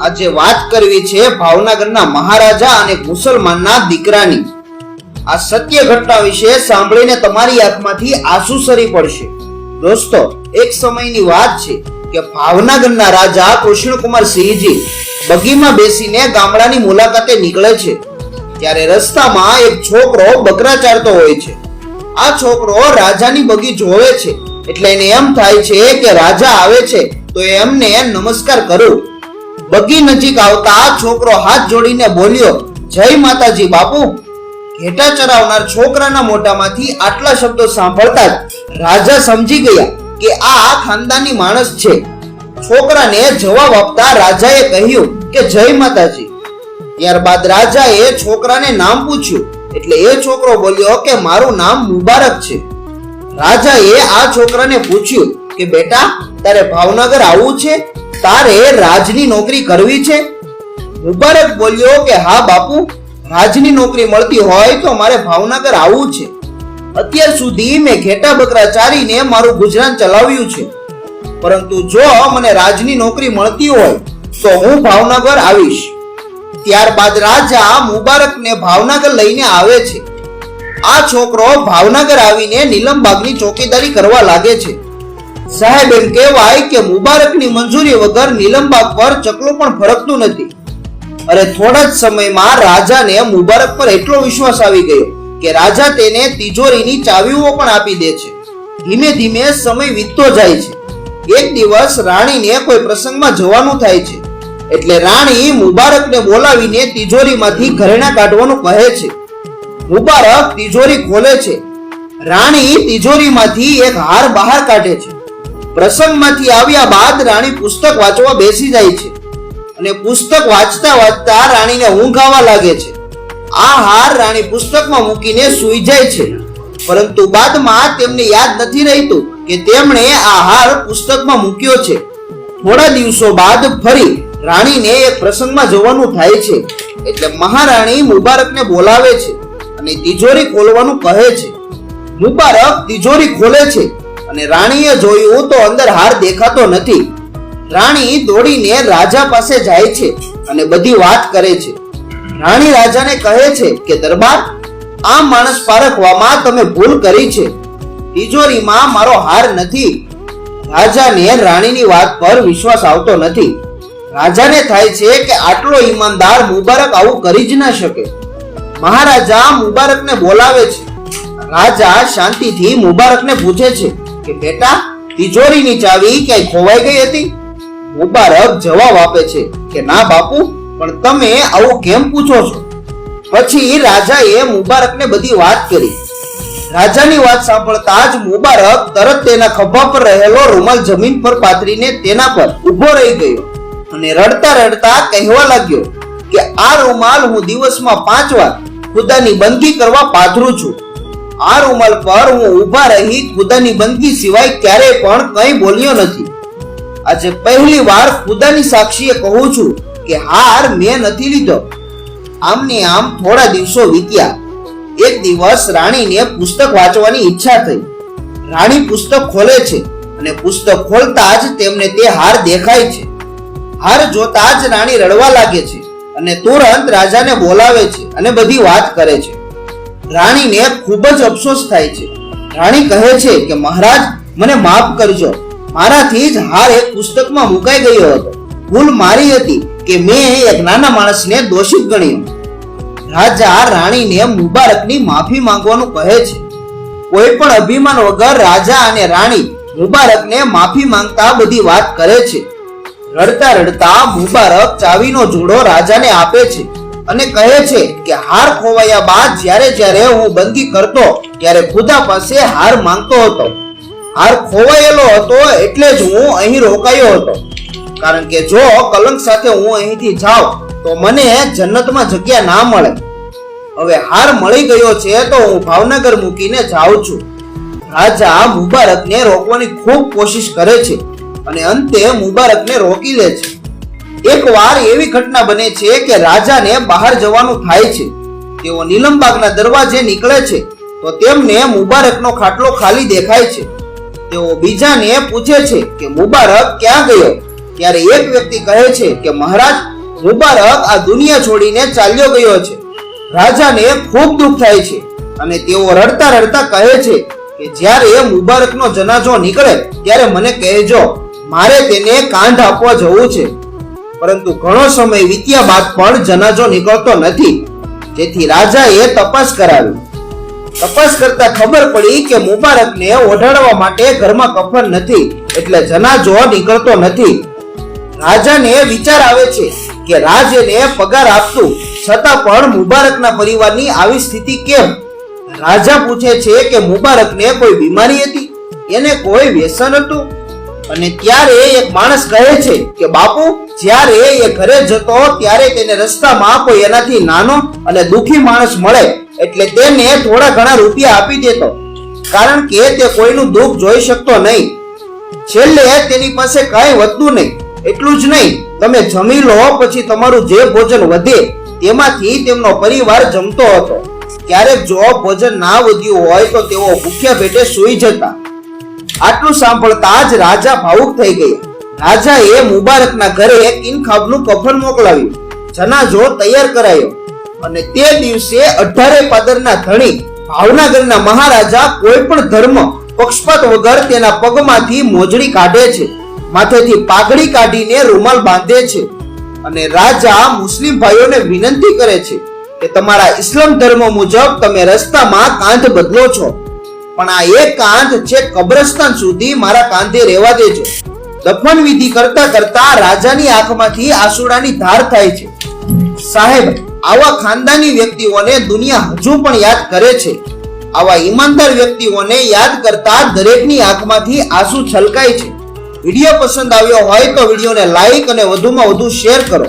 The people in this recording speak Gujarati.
આજે વાત કરવી છે ભાવનગરના મહારાજા અને મુસલમાનના દીકરાની. આ સત્ય ઘટના વિશે સાંભળીને તમારી આંખમાંથી આંસુ સરી પડશે. દોસ્તો, એક સમયની વાત છે કે ભાવનગરના રાજા કૃષ્ણકુમાર સિંહજી બગીમાં બેસીને ગામડાની મુલાકાતે નીકળે છે. ત્યારે રસ્તામાં એક છોકરો બકરા ચારતો હોય છે. આ છોકરો રાજાની બગી જોવે છે. એટલે એને એમ થાય છે કે રાજા આવે છે, તો એમને નમસ્કાર કરું. બગી નજીક આવતા આ છોકરો હાથ જોડીને બોલ્યો, જય માતાજી બાપુ. ઘેટા ચરાવનાર છોકરાના મોઢામાંથી આટલા શબ્દો સાંભળતા જ રાજા સમજી ગયા કે આ ખાનદાની માણસ છે. છોકરાને જવાબ આપતા રાજાએ કહ્યું કે, જય માતાજી. ત્યારબાદ રાજાએ છોકરાને નામ પૂછ્યું, એટલે એ છોકરો બોલ્યો કે, મારું નામ મુબારક છે. રાજાએ આ છોકરાને પૂછ્યું કે, બેટા, તારે ભાવનગર આવવું છે? તારે રાજની નોકરી કરવી છે? મુબારક બોલ્યો કે, હા, બાપુ, રાજની નોકરી મળતી હોય તો મારે ભાવનગર આવવું છે. અત્યાર સુધી મેં ઘેટા બકરા ચારીને મારું ગુજરાન ચલાવ્યું છે. પરંતુ જો મને રાજની નોકરી મળતી હોય, તો હું ભાવનગર આવીશ. ત્યારબાદ રાજા મુબારકને ભાવનગર લઈને આવે છે. આ છોકરો ભાવનગર આવીને નીલમબાગની ચોકીદારી કરવા લાગે છે. સાહેબ, એમ કહેવાય કે મુબારકની મંજૂરી વગર નિલંબા પર ચકલું પણ ફરકતું નથી. અરે, થોડા જ સમયમાં રાજાને મુબારક પર એટલો વિશ્વાસ આવી ગયો કે રાજા તેને તિજોરીની ચાવીઓ પણ આપી દે છે. ધીમે ધીમે સમય વીતતો જાય છે. એક દિવસ રાણીને કોઈ પ્રસંગમાં જવાનું થાય છે. એટલે રાણી મુબારકને બોલાવીને તિજોરીમાંથી ઘરેણા કાઢવાનું કહે છે. મુબારક તિજોરી ખોલે છે. રાણી તિજોરીમાંથી એક હાર બહાર કાઢે છે. પ્રસંગમાંથી આવ્યા બાદ રાણી પુસ્તક વાંચવા બેસી જાય છે અને પુસ્તક વાંચતા વાંચતા રાણીને ઊંઘ આવવા લાગે છે. આ હાર રાણી પુસ્તકમાં મૂકીને સૂઈ જાય છે. પરંતુ બાદમાં તેમને યાદ નથી રહેતું કે તેમણે આ હાર પુસ્તકમાં મૂક્યો છે. થોડા દિવસો બાદ ફરી રાણીને એક પ્રસંગમાં જવાનું થાય છે. એટલે મહારાણી મુબારકને બોલાવે છે અને તિજોરી ખોલવાનું કહે છે. મુબારક તિજોરી ખોલે છે. અને રાણીએ જોયું તો અંદર હાર દેખાતો નથી. રાણી દોડીને રાજા પાસે જાય છે અને બધી વાત કરે છે. રાણી રાજાને કહે છે કે, દરબાર, આ માણસ પારખવામાં તમે ભૂલ કરી છે. તિજોરીમાં મારો હાર નથી. રાજાને રાણીની વાત પર વિશ્વાસ આવતો નથી. રાજાને થાય છે કે આટલો ઈમાનદાર મુબારક આવું કરી જ ના શકે. મહારાજા મુબારકને બોલાવે છે. રાજા શાંતિથી મુબારકને પૂછે છે. કે, બેટા, તિજોરીની ચાવી ક્યાંય ખોવાઈ ગઈ હતી? મુબારક જવાબ આપે છે કે, ના બાપુ, પણ તમે આવું કેમ પૂછો છો? પછી રાજાએ મુબારકને બધી વાત કરી. રાજાની વાત સાંભળતા જ મુબારક તરત તેના ખભા પર રહેલો રૂમાલ જમીન પર પાથરીને તેના પર ઊભો રહી ગયો અને રડતા રડતા કહેવા લાગ્યો કે, આ રૂમાલ હું દિવસમાં પાંચ વાર ખુદાની બંદી કરવા પાથરું છું. આ રૂમાલ પર હું ઊભા રહી ખુદાની બંદગી સિવાય ક્યારેય પણ કંઈ બોલ્યો નથી. આજે પહેલી વાર ખુદાની સાક્ષીએ કહું છું કે હાર મેં નથી લીધો. આમની આમ થોડા દિવસો વીત્યા. એક દિવસ રાણીને પુસ્તક વાંચવાની ઈચ્છા થઈ. રાણી પુસ્તક ખોલે છે અને પુસ્તક ખોલતા જ તેમને તે હાર દેખાય છે. હાર જોતા જ રાણી રડવા લાગે છે અને તુરંત રાજાને બોલાવે છે અને બધી વાત કરે છે. રાણીને ખૂબ જ અફસોસ થાય છે. રાણી કહે છે કે, મહારાજ, મને માફ કરજો. મારાથી જ હાર એક પુસ્તકમાં મુકાઈ ગયો હતો. ભૂલ મારી હતી કે મેં એક નાના માણસને દોષિત ગણ્યો. રાજા રાણીને મુબારકની માફી માંગવાનું કહે છે. કોઈ પણ અભિમાન વગર રાજા અને રાણી મુબારકને માફી માંગતા બધી વાત કરે છે. રડતા રડતા મુબારક ચાવીનો જોડો રાજાને આપે છે. અને કહે છે કે હાર ખોવાયા બાદ જ્યારે જ્યારે હું બંદી કરતો, ત્યારે ખુદા પાસે હાર માંગતો હતો. હાર ખોવાયેલો હતો એટલે જ હું અહીં રોકાયો હતો. કારણ કે જો કલંક સાથે હું અહીંથી જાઉં, તો મને જન્નતમાં જગ્યા ના મળે. હવે હાર મળી ગયો છે તો હું ભાવનગર મૂકીને જાઉં છું. રાજા મુબારકને રોકવાની ખૂબ કોશિશ કરે છે અને અંતે મુબારકને રોકી લે છે. એક વાર એવી ઘટના બને છે કે રાજાને બહાર જવાનું થાય છે. તેઓ નીલમબાગના દરવાજે નીકળે છે તો તેમને મુબારકનો ખાટલો ખાલી દેખાય છે. તેઓ બીજાને પૂછે છે કે, મુબારક ક્યાં ગયો? ત્યારે એક વ્યક્તિ કહે છે કે, મહારાજ, મુબારક આ દુનિયા છોડીને ચાલ્યો ગયો છે. રાજાને ખૂબ દુઃખ થાય છે. અને તેઓ રડતા રડતા કહે છે કે, જ્યારે મુબારકનો જનાજો નીકળે, ત્યારે મને કહેજો, મારે તેને કાંધ આપવા જવું છે. પરંતુ ઘણો સમય વીત્યા બાદ પણ જનાજો નીકળતો નથી. જેથી રાજાએ તપાસ કરાવી. તપાસ કરતા ખબર પડી કે મુબારકને ઓઢાડવા માટે ઘરમાં કફન નથી, એટલે જનાજો નીકળતો નથી. રાજાને વિચાર આવે છે કે રાજને પગાર આપતું, છતાં પણ મુબારકના પરિવારની આવી સ્થિતિ કેમ? રાજા પૂછે છે કે મુબારકને કોઈ બીમારી હતી? એને કોઈ વ્યસન હતું? અને ત્યારે એક માણસ કહે છે કે, બાપુ, જ્યારે એ ઘરે જતો ત્યારે તેને રસ્તામાં કોઈ એનાથી નાનો અને દુખી માણસ મળે એટલે તેને થોડા ઘણા રૂપિયા આપી દેતો. કારણ કે તે કોઈનું દુઃખ જોઈ શકતો નહીં. છેલ્લે તેની પાસે કાંઈ વધતું નહીં. એટલું જ નહીં, તમે જમી લો, પછી તમારું જે ભોજન વધે તેમાંથી તેમનો પરિવાર જમતો હતો. ક્યારેક જો ભોજન ના વધ્યું હોય તો તેઓ ભૂખ્યા પેટે સૂઈ જતા. આટલું સાંભળતા જ રાજા ભાવુક થઈ ગયા રાજાએ મુબારકના ઘરે કિનખાબનું કફન મોકલાવ્યું. જનાજો તૈયાર કરાયો. અને તે દિવસે અઢારે પાદરના ધણી ભાવનગરના મહારાજા કોઈ પણ ધર્મ, પક્ષપાત વગર તેના પગમાંથી મોજડી કાઢે છે. માથેથી પાઘડી કાઢીને રૂમાલ બાંધે છે. અને રાજા મુસ્લિમ ભાઈઓને વિનંતી કરે છે કે તમારા ઇસ્લામ ધર્મ મુજબ તમે રસ્તામાં કાંધ બદલો છો. પણ આ એક કાંધ છે કબ્રસ્તાન સુધી મારા કાંધે રહેવા દેજો. દફન વિધિ કરતા કરતા રાજાની આંખમાંથી આંસુડાની ધાર થાય છે. સાહેબ, આવા ખાનદાની વ્યક્તિઓને દુનિયા હજુ પણ યાદ કરે છે. આવા ઈમાનદાર વ્યક્તિઓને યાદ કરતા દરેકની આંખમાંથી આંસુ છલકાય છે. વીડિયો પસંદ આવ્યો હોય તો વિડીયોને લાઈક અને વધુમાં વધુ શેર કરો.